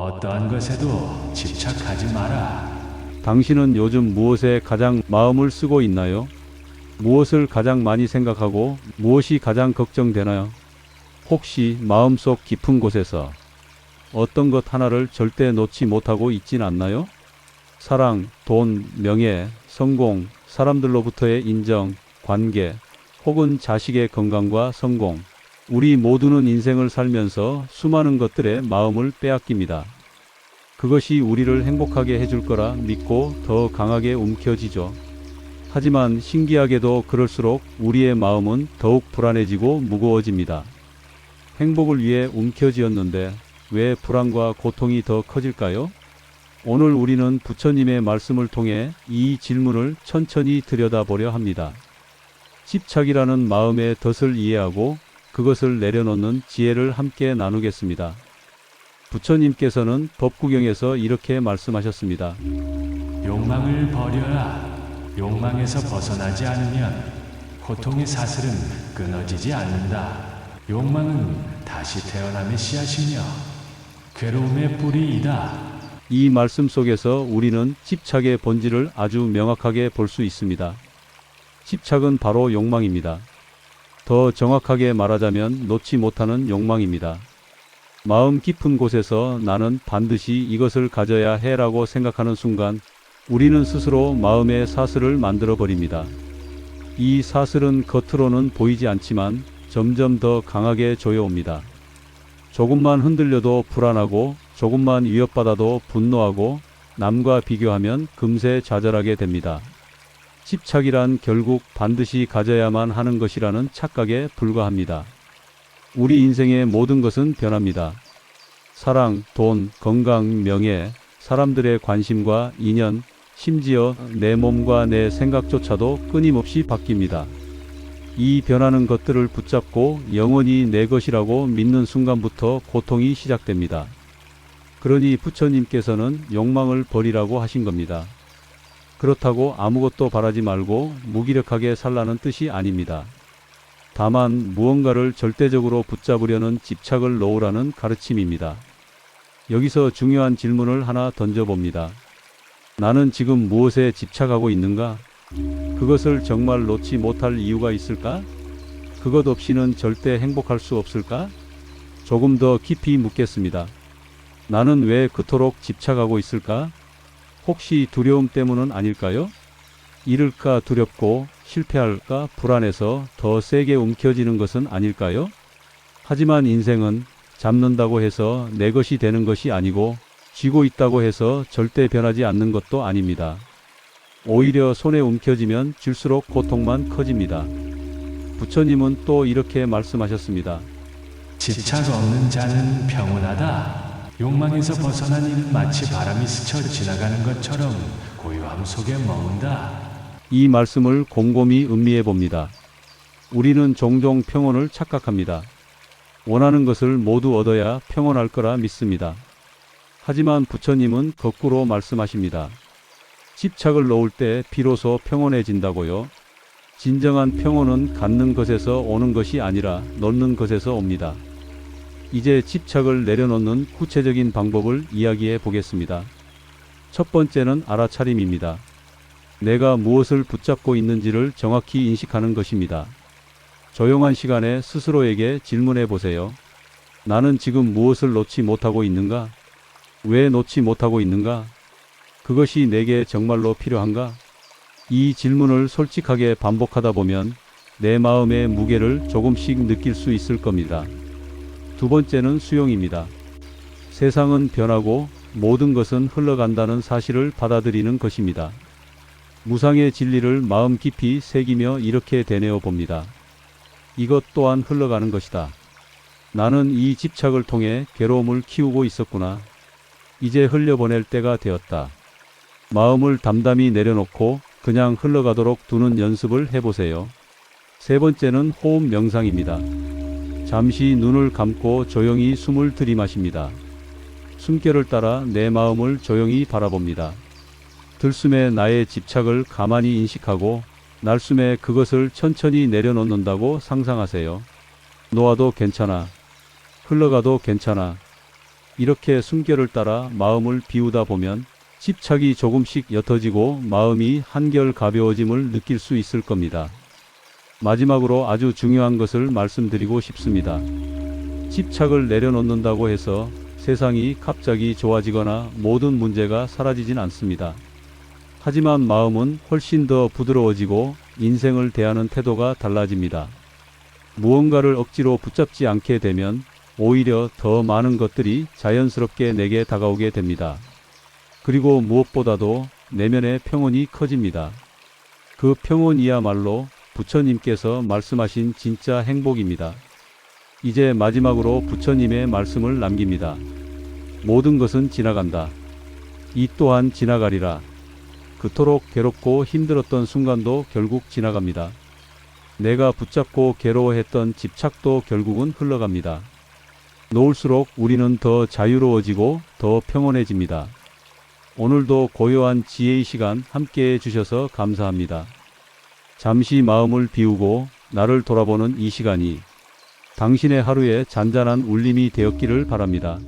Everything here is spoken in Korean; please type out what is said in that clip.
어떠한 것에도 집착하지 마라. 당신은 요즘 무엇에 가장 마음을 쓰고 있나요? 무엇을 가장 많이 생각하고 무엇이 가장 걱정되나요? 혹시 마음속 깊은 곳에서 어떤 것 하나를 절대 놓지 못하고 있진 않나요? 사랑, 돈, 명예, 성공, 사람들로부터의 인정, 관계, 혹은 자식의 건강과 성공. 우리 모두는 인생을 살면서 수많은 것들에 마음을 빼앗깁니다. 그것이 우리를 행복하게 해줄 거라 믿고 더 강하게 움켜쥐죠. 하지만 신기하게도 그럴수록 우리의 마음은 더욱 불안해지고 무거워집니다. 행복을 위해 움켜쥐었는데 왜 불안과 고통이 더 커질까요? 오늘 우리는 부처님의 말씀을 통해 이 질문을 천천히 들여다보려 합니다. 집착이라는 마음의 덫을 이해하고 그것을 내려놓는 지혜를 함께 나누겠습니다. 부처님께서는 법구경에서 이렇게 말씀하셨습니다. 욕망을 버려라. 욕망에서 벗어나지 않으면 고통의 사슬은 끊어지지 않는다. 욕망은 다시 태어남의 씨앗이며 괴로움의 뿌리이다. 이 말씀 속에서 우리는 집착의 본질을 아주 명확하게 볼 수 있습니다. 집착은 바로 욕망입니다. 더 정확하게 말하자면 놓지 못하는 욕망입니다. 마음 깊은 곳에서 나는 반드시 이것을 가져야 해라고 생각하는 순간 우리는 스스로 마음의 사슬을 만들어 버립니다. 이 사슬은 겉으로는 보이지 않지만 점점 더 강하게 조여옵니다. 조금만 흔들려도 불안하고 조금만 위협받아도 분노하고 남과 비교하면 금세 좌절하게 됩니다. 집착이란 결국 반드시 가져야만 하는 것이라는 착각에 불과합니다. 우리 인생의 모든 것은 변합니다. 사랑, 돈, 건강, 명예, 사람들의 관심과 인연, 심지어 내 몸과 내 생각조차도 끊임없이 바뀝니다. 이 변하는 것들을 붙잡고 영원히 내 것이라고 믿는 순간부터 고통이 시작됩니다. 그러니 부처님께서는 욕망을 버리라고 하신 겁니다. 그렇다고 아무것도 바라지 말고 무기력하게 살라는 뜻이 아닙니다. 다만 무언가를 절대적으로 붙잡으려는 집착을 놓으라는 가르침입니다. 여기서 중요한 질문을 하나 던져봅니다. 나는 지금 무엇에 집착하고 있는가? 그것을 정말 놓지 못할 이유가 있을까? 그것 없이는 절대 행복할 수 없을까? 조금 더 깊이 묻겠습니다. 나는 왜 그토록 집착하고 있을까? 혹시 두려움 때문은 아닐까요? 잃을까 두렵고 실패할까 불안해서 더 세게 움켜쥐는 것은 아닐까요? 하지만 인생은 잡는다고 해서 내 것이 되는 것이 아니고 쥐고 있다고 해서 절대 변하지 않는 것도 아닙니다. 오히려 손에 움켜쥐면 쥘수록 고통만 커집니다. 부처님은 또 이렇게 말씀하셨습니다. 집착 없는 자는 평온하다. 욕망에서 벗어난 이는 마치 바람이 스쳐 지나가는 것처럼 고요함 속에 머문다. 이 말씀을 곰곰이 음미해 봅니다. 우리는 종종 평온을 착각합니다. 원하는 것을 모두 얻어야 평온할 거라 믿습니다. 하지만 부처님은 거꾸로 말씀하십니다. 집착을 놓을 때 비로소 평온해진다고요. 진정한 평온은 갖는 것에서 오는 것이 아니라 놓는 것에서 옵니다. 이제 집착을 내려놓는 구체적인 방법을 이야기해 보겠습니다. 첫 번째는 알아차림입니다. 내가 무엇을 붙잡고 있는지를 정확히 인식하는 것입니다. 조용한 시간에 스스로에게 질문해 보세요. 나는 지금 무엇을 놓지 못하고 있는가? 왜 놓지 못하고 있는가? 그것이 내게 정말로 필요한가? 이 질문을 솔직하게 반복하다 보면 내 마음의 무게를 조금씩 느낄 수 있을 겁니다. 두 번째는 수용입니다. 세상은 변하고 모든 것은 흘러간다는 사실을 받아들이는 것입니다. 무상의 진리를 마음 깊이 새기며 이렇게 되뇌어 봅니다. 이것 또한 흘러가는 것이다. 나는 이 집착을 통해 괴로움을 키우고 있었구나. 이제 흘려보낼 때가 되었다. 마음을 담담히 내려놓고 그냥 흘러가도록 두는 연습을 해보세요. 세 번째는 호흡 명상입니다. 잠시 눈을 감고 조용히 숨을 들이마십니다. 숨결을 따라 내 마음을 조용히 바라봅니다. 들숨에 나의 집착을 가만히 인식하고 날숨에 그것을 천천히 내려놓는다고 상상하세요. 놓아도 괜찮아. 흘러가도 괜찮아. 이렇게 숨결을 따라 마음을 비우다 보면 집착이 조금씩 옅어지고 마음이 한결 가벼워짐을 느낄 수 있을 겁니다. 마지막으로 아주 중요한 것을 말씀드리고 싶습니다. 집착을 내려놓는다고 해서 세상이 갑자기 좋아지거나 모든 문제가 사라지진 않습니다. 하지만 마음은 훨씬 더 부드러워지고 인생을 대하는 태도가 달라집니다. 무언가를 억지로 붙잡지 않게 되면 오히려 더 많은 것들이 자연스럽게 내게 다가오게 됩니다. 그리고 무엇보다도 내면의 평온이 커집니다. 그 평온이야말로 부처님께서 말씀하신 진짜 행복입니다. 이제 마지막으로 부처님의 말씀을 남깁니다. 모든 것은 지나간다. 이 또한 지나가리라. 그토록 괴롭고 힘들었던 순간도 결국 지나갑니다. 내가 붙잡고 괴로워했던 집착도 결국은 흘러갑니다. 놓을수록 우리는 더 자유로워지고 더 평온해집니다. 오늘도 고요한 지혜의 시간 함께 해주셔서 감사합니다. 잠시 마음을 비우고 나를 돌아보는 이 시간이 당신의 하루에 잔잔한 울림이 되었기를 바랍니다.